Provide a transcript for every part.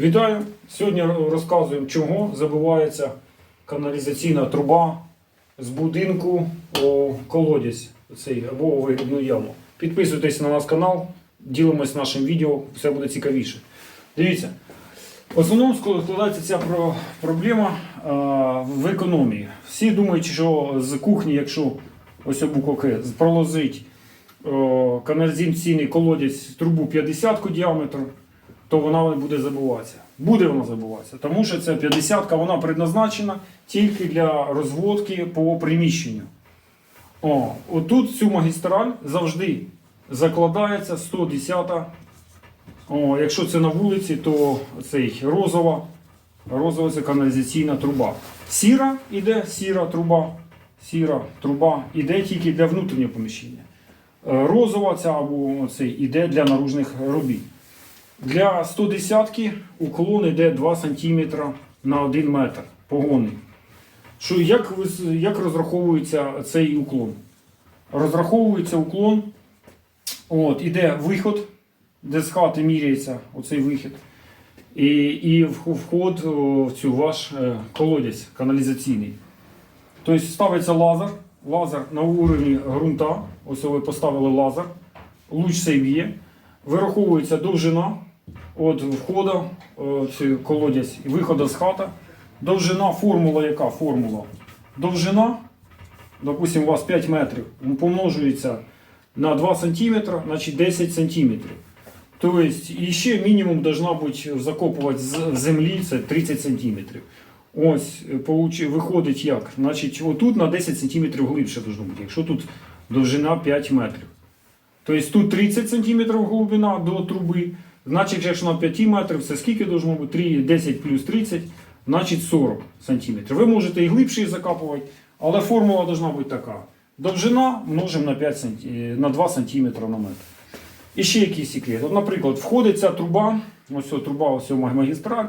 Вітаю! Сьогодні розказуємо, чого забивається каналізаційна труба з будинку у колодязь цей, або у вигідну яму. Підписуйтесь на наш канал, ділимось нашим відео, все буде цікавіше. Дивіться, в основному складається ця проблема в економії. Всі думають, що з кухні, якщо ось проложить о, каналізаційний колодязь трубу 50 діаметру, то вона буде забуватися. Буде вона забуватися, тому що ця 50 вона предназначена тільки для розводки по приміщенню. О, отут цю магістраль завжди закладається 110. О, якщо це на вулиці, то цей розова, розова це каналізаційна труба. Сіра іде, сіра труба, сіра труба іде тільки для внутрішнього поміщення. Е, Розова ця або цей іде для наружних робіт. Для 110 уклон йде 2 см на 1 метр погонний. Що, як, як розраховується цей уклон? Розраховується уклон, от, іде виход, де з хати міряється оцей вихід. І, і вход в цю ваш е, колодязь каналізаційний. Тобто ставиться лазер, лазер на уровні ґрунта. Ось ви поставили лазер, луч цей б'є, вираховується довжина від входу в цей колодязь і виходу з хати. Довжина, формула яка? Формула. Довжина, допустимо, у вас 5 метрів, помножується на 2 см, значить 10 см. Тобто, ще мінімум должна бути закопувати в землі, це 30 см. Ось, е, виходить як? Значить, отут на 10 см глибше должно бути, якщо тут довжина 5 метрів. Тобто тут 30 см глибина до труби. Значить, якщо на 5 метрів, це скільки должно бути? 3, 10 плюс 30, значить 40 см. Ви можете і глибше закапувати, але формула должна бути така. Довжина множимо на, 5 см, на 2 см на метр. І ще якийсь секрет. От, наприклад, входить ця труба, ось ця труба, ось магістраль,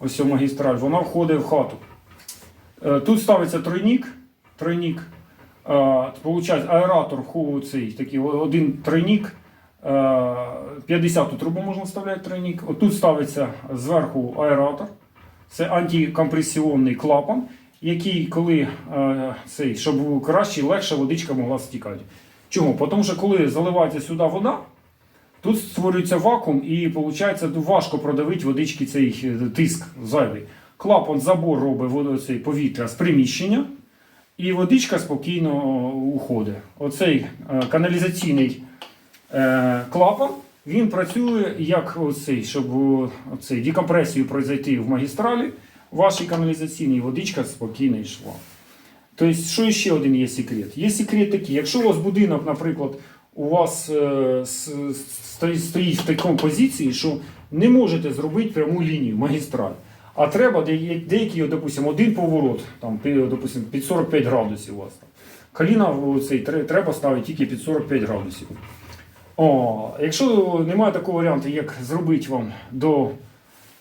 ось магістраль, вона входить в хату. Е, Тут ставиться тройник, тройник Е, Получається, аератор цей такий один тройник. Е, 50 трубу можна вставляти тройник. Отут ставиться зверху аератор. Це антикомпресіонний клапан, який, коли е, цей, щоб краще і легше водичка могла стікати. Чому? Тому що коли заливається сюди вода, тут створюється вакуум і виходить важко продавити водички цей е, тиск зайвий. Клапан забор робить повітря з приміщення. І водичка спокійно уходить. Оцей е, каналізаційний е, клапан, він працює як оцей, щоб е, оцей, декомпресію пройти в магістралі, вашій каналізаційній водичка спокійно йшла. Тобто, що ще один є секрет? Є секрет такий, якщо у вас будинок, наприклад, у вас е, стоїть, в такому позиції, що не можете зробити пряму лінію, магістраль. А треба де- деякий, допустимо, один поворот, там, допустимо, під 45 градусів у вас. Коліна треба ставити тільки під 45 градусів. О, якщо немає такого варіанту, як зробити вам до.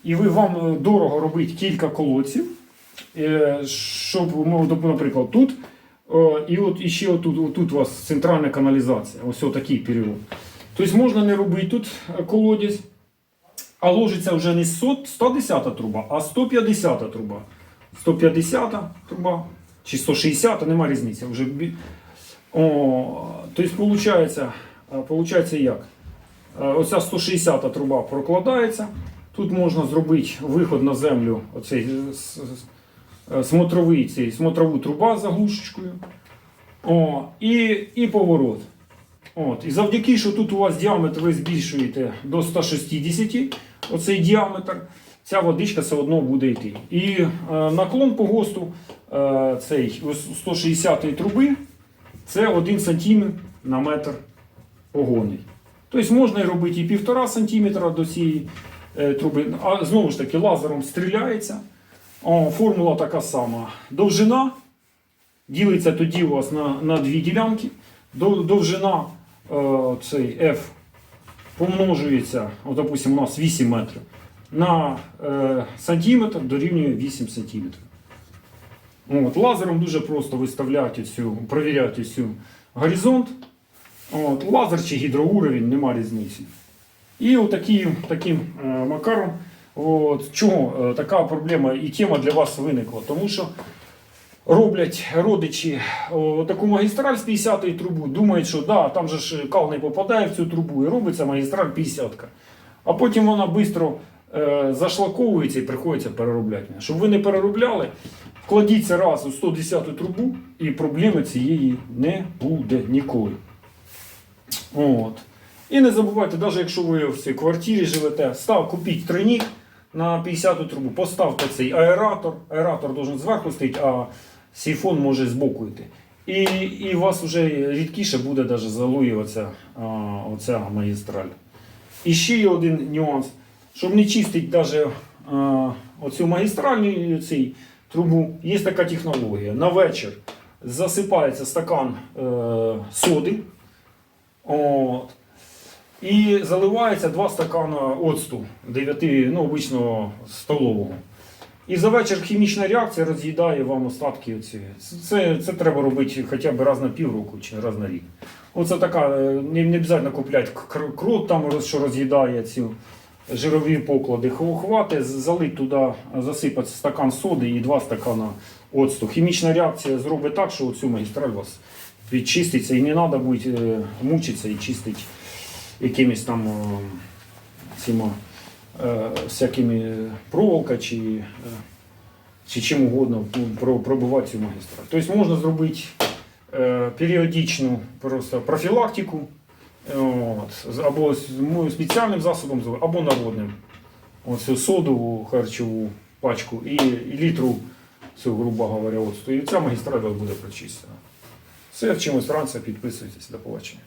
І ви вам дорого робити кілька колодців, е, щоб, наприклад, тут, е, і от і ще отут, отут у вас центральна каналізація, ось такий період. Тобто можна не робити тут е, колодязь, а ложиться вже не 110 труба, а 150 труба. 150 труба чи 160, нема різниці. Вже О, тобто, виходить, виходить як? Е, Оця 160 труба прокладається. Тут можна зробити виход на землю, оцей е, е, смотровий, цей, смотрову труба з заглушечкою. О, і, і поворот. От. І завдяки, що тут у вас діаметр ви збільшуєте до 160, оцей діаметр, ця водичка все одно буде йти. І е, наклон по ГОСТу е, цей 160 труби це 1 см на метр погонний. Тобто можна і робити і 1,5 см до цієї е, труби, а знову ж таки лазером стріляється. О, формула така сама. Довжина ділиться тоді у вас на, на дві ділянки. Довжина е, цей F помножується, от, допустимо, у нас 8 метрів, на е, сантиметр дорівнює 8 сантиметрів. От, лазером дуже просто виставляти цю, провіряти цю горизонт. От, лазер чи гідроуровень, нема різниці. І отаким таким е, макаром От, чому е, така проблема і тема для вас виникла? Тому що роблять родичі о, таку магістраль з 50-ї трубу, думають, що да, там же ж кал не попадає в цю трубу і робиться магістраль 50-ка. А потім вона швидко е, зашлаковується і приходиться переробляти. Щоб ви не переробляли, вкладіться раз у 110 трубу, і проблеми цієї не буде ніколи. От. І не забувайте, навіть якщо ви в цій квартирі живете, став, купіть тройник на 50 трубу, поставте цей аератор. Аератор должен зверху стоїть, а сифон може збоку йти. І, і у вас вже рідкіше буде даже залуюватися оця магістраль. І ще є один нюанс. Щоб не чистити а, оцю магістральну цей, трубу, є така технологія. На вечір засипається стакан е, соди. От. І заливається 2 стакана оцту 9, ну, обичного столового. І за вечір хімічна реакція роз'їдає вам остатки. Оці. Це, це треба робити хоча б раз на півроку чи раз на рік. Оце така, е, не, не обов'язково купляти кр- крот, там, що роз'їдає ці жирові поклади. Хвати, залити туди, засипати стакан соди і 2 стакана оцту. Хімічна реакція зробить так, що цю магістраль вас відчиститься і не треба буде е, мучитися і чистити якимись там е, цими е, всякими проволока чи, е, чи чим угодно ну, про- цю магістраль. Тобто можна зробити е, періодичну просто профілактику е, от, або з спеціальним засобом, або народним. Оцю соду харчову пачку і, літру цю, грубо говоря, оцту. І ця магістраль буде прочищена. Все, в чимось Франція, підписуйтесь, до побачення.